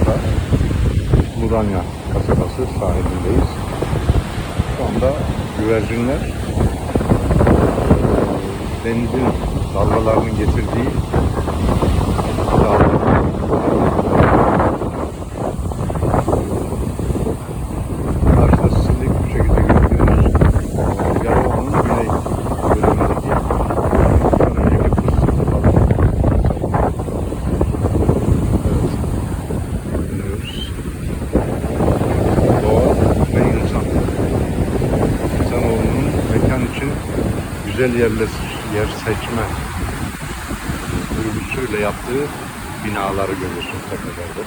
Bursa, Muranya kasabası sahilindeyiz. Şu anda güvercinler e, denizin dalgalarının getirdiği için güzel yerler, yer seçme duygusuyla yaptığı binaları görüyorsunuz tepelerde.